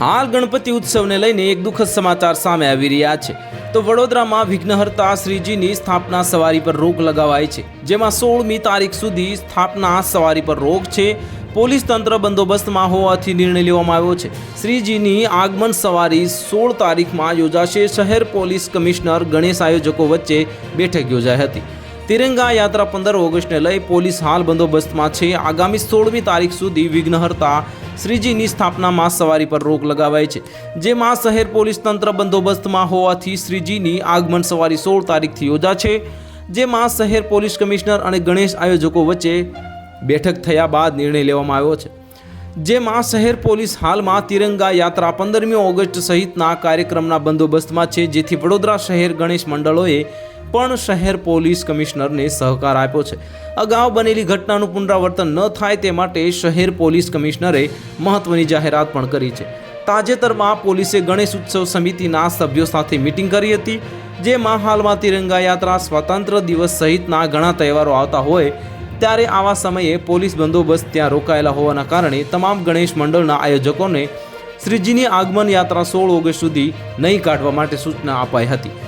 હાલ ગણપતિ ઉત્સવને લઈને એક દુઃખદ સમાચાર સામે આવી રહ્યા છે. તો વડોદરામાં વિઘ્નહર્તા શ્રીજીની સ્થાપના સવારી પર રોક લગાવાઈ છે. જેમાં સોળમી તારીખ સુધી સ્થાપના સવારી પર રોક છે. પોલીસ તંત્ર બંદોબસ્તમાં હોવાથી નિર્ણય લેવામાં આવ્યો છે. શ્રીજીની આગમન સવારી સોળ તારીખમાં યોજાશે. શહેર પોલીસ કમિશનર ગણેશ આયોજકો વચ્ચે બેઠક યોજાઈ હતી. તિરંગા યાત્રા પંદર ઓગસ્ટને લઈ પોલીસ હાલ બંદોબસ્તમાં છે. આગામી સોળમી તારીખ સુધી વિઘ્નહર્તા શ્રીજીની સ્થાપનામાં સવારી પર રોક લગાવાઈ છે. જેમાં શહેર પોલીસ તંત્ર બંદોબસ્તમાં હોવાથી શ્રીજીની આગમન સવારી સોળ તારીખથી યોજાશે જેમાં શહેર પોલીસ કમિશનર અને ગણેશ આયોજકો વચ્ચે બેઠક થયા બાદ નિર્ણય લેવામાં આવ્યો છે. જેમાં શહેર પોલીસ હાલમાં તિરંગા યાત્રા પંદરમી ઓગસ્ટ સહિતના કાર્યક્રમના બંદોબસ્તમાં છે. જેથી વડોદરા શહેર ગણેશ મંડળોએ પણ શહેર પોલીસ કમિશનરને સહકાર આપ્યો છે. અગાઉ બનેલી ઘટનાનું પુનરાવર્તન ન થાય તે માટે શહેર પોલીસ કમિશનરે મહત્વની જાહેરાત પણ કરી છે. તાજેતરમાં પોલીસે ગણેશ ઉત્સવ સમિતિના સભ્યો સાથે મિટિંગ કરી હતી, જેમાં હાલમાં તિરંગા યાત્રા સ્વતંત્ર દિવસ સહિતના ઘણા તહેવારો આવતા હોય, ત્યારે આવા સમયે પોલીસ બંદોબસ્ત ત્યાં રોકાયેલા હોવાના કારણે તમામ ગણેશ મંડળના આયોજકોને શ્રીજીની આગમન યાત્રા સોળ ઓગસ્ટ સુધી નહીં કાઢવા માટે સૂચના અપાઈ હતી.